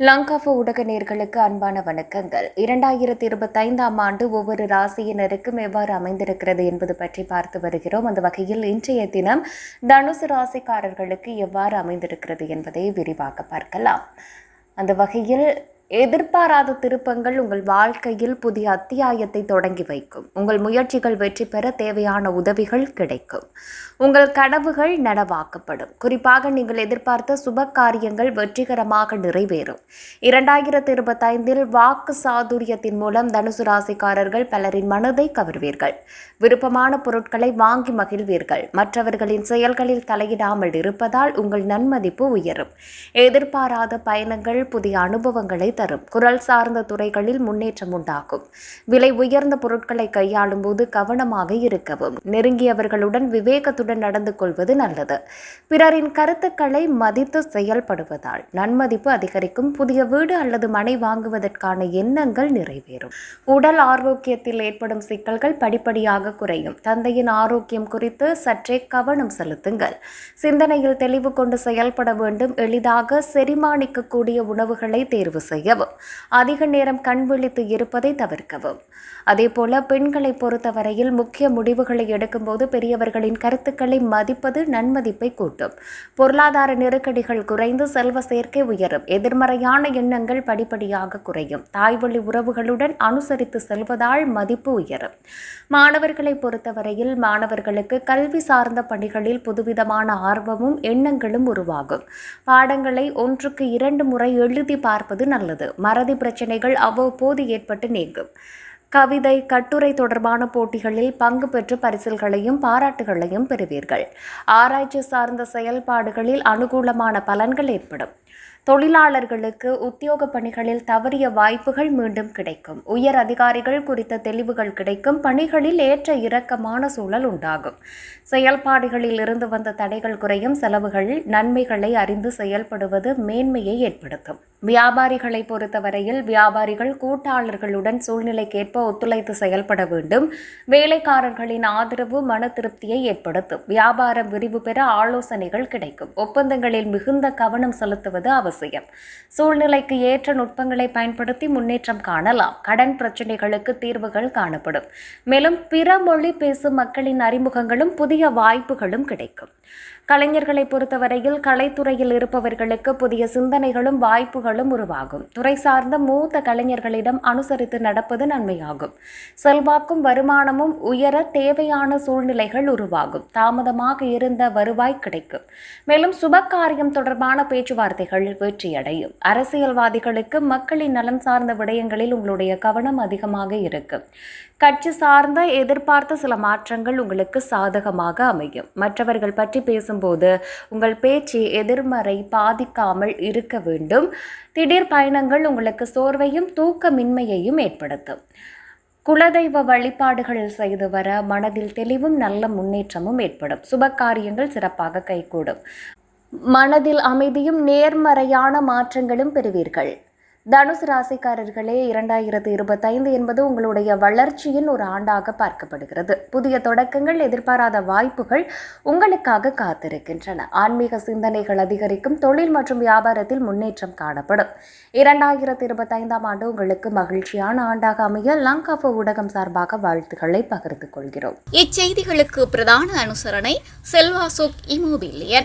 லங்காஃபு ஊடக நேர்களுக்கு அன்பான வணக்கங்கள். இரண்டாயிரத்தி இருபத்தைந்தாம் ஆண்டு ஒவ்வொரு ராசியினருக்கும் எவ்வாறு அமைந்திருக்கிறது என்பது பற்றி பார்த்து வருகிறோம். அந்த வகையில் இன்றைய தினம் தனுசு ராசிக்காரர்களுக்கு எவ்வாறு அமைந்திருக்கிறது என்பதை விரிவாக பார்க்கலாம். அந்த வகையில் எதிர்பாராத திருப்பங்கள் உங்கள் வாழ்க்கையில் புதிய அத்தியாயத்தை தொடங்கி வைக்கும். உங்கள் முயற்சிகள் வெற்றி பெற தேவையான உதவிகள் கிடைக்கும். உங்கள் கனவுகள் நனவாக்கப்படும். குறிப்பாக நீங்கள் எதிர்பார்த்த சுப காரியங்கள் வெற்றிகரமாக நிறைவேறும். இரண்டாயிரத்தி இருபத்தைந்தில் வாக்கு சாதுரியத்தின் மூலம் தனுசு ராசிக்காரர்கள் பலரின் மனதை கவர்வீர்கள். விருப்பமான பொருட்களை வாங்கி மகிழ்வீர்கள். மற்றவர்களின் செயல்களில் தலையிடாமல் இருப்பதால் உங்கள் நன்மதிப்பு உயரும். எதிர்பாராத பயணங்கள் புதிய அனுபவங்களை தரும். குரல் சார்ந்த துறைகளில் முன்னேற்றம் உண்டாகும். விலை உயர்ந்த பொருட்களை கையாளும் போது கவனமாக இருக்கவும் நெருங்கியவர்களுடன் விவேகத்துடன் நடந்து கொள்வது நல்லது. பிறரின் கருத்துக்களை மதித்து செயல்படுவதால் நன்மதிப்பு அதிகரிக்கும். புதிய வீடு அல்லது மனை வாங்குவதற்கான எண்ணங்கள் நிறைவேறும். உடல் ஆரோக்கியத்தில் ஏற்படும் சிக்கல்கள் படிப்படியாக குறையும். தந்தையின் ஆரோக்கியம் குறித்து சற்றே கவனம் செலுத்துங்கள். சிந்தனையில் தெளிவு கொண்டு செயல்பட வேண்டும். எளிதாக செரிமானிக்கக்கூடிய உணவுகளை தேர்வு செய்யவும் அதிக நேரம் கண் விழித்து இருப்பதை தவிர்க்கவும். அதேபோல பெண்களை பொறுத்தவரையில் முக்கிய முடிவுகளை எடுக்கும்போது பெரியவர்களின் கருத்துக்களை மதிப்பது நன்மதிப்பை கூட்டும். பொருளாதார நெருக்கடிகள் குறைந்து செல்வ சேர்க்கை உயரும். எதிர்மறையான எண்ணங்கள் படிப்படியாக குறையும். தாய்வழி உறவுகளுடன் அனுசரித்து செல்வதால் மதிப்பு உயரும். மாணவர்களை பொறுத்தவரையில் மாணவர்களுக்கு கல்வி சார்ந்த பணிகளில் புதுவிதமான ஆர்வமும் எண்ணங்களும் உருவாகும். பாடங்களை ஒன்றுக்கு இரண்டு முறை எழுதி பார்ப்பது நல்லது. மறதி பிரச்சனைகள் அவ்வப்போது ஏற்பட்டு நீங்கும். கவிதை கட்டுரை தொடர்பான போட்டிகளில் பங்கு பெற்று பரிசில்களையும் பாராட்டுகளையும் பெறுவீர்கள். ஆராய்ச்சி சார்ந்த செயல்பாடுகளில் அனுகூலமான பலன்கள் ஏற்படும். தொழிலாளர்களுக்கு உத்தியோக பணிகளில் தவறிய வாய்ப்புகள் மீண்டும் கிடைக்கும். உயர் அதிகாரிகள் குறித்த தெளிவுகள் கிடைக்கும். பணிகளில் ஏற்ற இறக்கமான சூழல் உண்டாகும். செயல்பாடுகளில் இருந்து வந்த தடைகள் குறையும். செலவுகள் நன்மைகளை அறிந்து செயல்படுவது மேன்மையை ஏற்படுத்தும். வியாபாரிகளை பொறுத்தவரையில் வியாபாரிகள் கூட்டாளர்களுடன் சூழ்நிலைக்கேற்ப ஒத்துழைத்து செயல்பட வேண்டும். வேலைக்காரர்களின் ஆதரவு மன திருப்தியை ஏற்படுத்தும். வியாபாரம் விரிவு பெற ஆலோசனைகள் கிடைக்கும். ஒப்பந்தங்களில் மிகுந்த கவனம் செலுத்துவது அவசியம். அவசியம். சூழ்நிலைக்கு ஏற்ற நுட்பங்களை பயன்படுத்தி முன்னேற்றம் காணலாம். கடன் பிரச்சனைகளுக்கு தீர்வுகள் காணப்படும். மேலும் பிற மொழி பேசும் மக்களின் அறிமுகங்களும் புதிய வாய்ப்புகளும் கிடைக்கும். கலைஞர்களை பொறுத்தவரையில் கலைத்துறையில் இருப்பவர்களுக்கு புதிய சிந்தனைகளும் வாய்ப்புகளும் உருவாகும். துறை சார்ந்த மூத்த கலைஞர்களிடம் அனுசரித்து நடப்பது நன்மையாகும். செல்வாக்கும் வருமானமும் உயர தேவையான சூழ்நிலைகள் உருவாகும். தாமதமாக இருந்த வருவாய் கிடைக்கும். மேலும் சுபகாரியம் தொடர்பான பேச்சுவார்த்தைகள் வெற்றியடையும். அரசியல்வாதிகளுக்கு மக்களின் நலன் சார்ந்த விடயங்களில் உங்களுடைய கவனம் அதிகமாக இருக்கும் கட்சி சார்ந்த எதிர்பார்த்த சில மாற்றங்கள் உங்களுக்கு சாதகமாக அமையும். மற்றவர்கள் பற்றி பேசும்போது உங்கள் பேச்சு எதிர்மறை பாதிக்காமல் இருக்க வேண்டும். திடீர் பயணங்கள் உங்களுக்கு சோர்வையும் தூக்கமின்மையையும் ஏற்படுத்தும். குலதெய்வ வழிபாடுகள் செய்து வர மனதில் தெளிவும் நல்ல முன்னேற்றமும் ஏற்படும். சுபகாரியங்கள் சிறப்பாக கைகூடும். மனதில் அமைதியும் நேர்மறையான மாற்றங்களும் பெறுவீர்கள். தனுசு ராசிக்காரர்களே இரண்டாயிரத்து இருபத்தைந்து என்பது உங்களுடைய வளர்ச்சியின் ஒரு ஆண்டாக பார்க்கப்படுகிறது. புதிய தொடக்கங்கள் எதிர்பாராத வாய்ப்புகள் உங்களுக்காக காத்திருக்கின்றன. ஆன்மீக சிந்தனைகள் அதிகரிக்கும் தொழில் மற்றும் வியாபாரத்தில் முன்னேற்றம் காணப்படும். இரண்டாயிரத்து இருபத்தைந்தாம் ஆண்டு உங்களுக்கு மகிழ்ச்சியான ஆண்டாக அமைய லங்காஃபோ ஊடகம் சார்பாக வாழ்த்துக்களை பகிர்ந்து கொள்கிறோம். இச்செய்திகளுக்கு பிரதான அனுசரணை செல்வாசுக் இமோபிலியன்.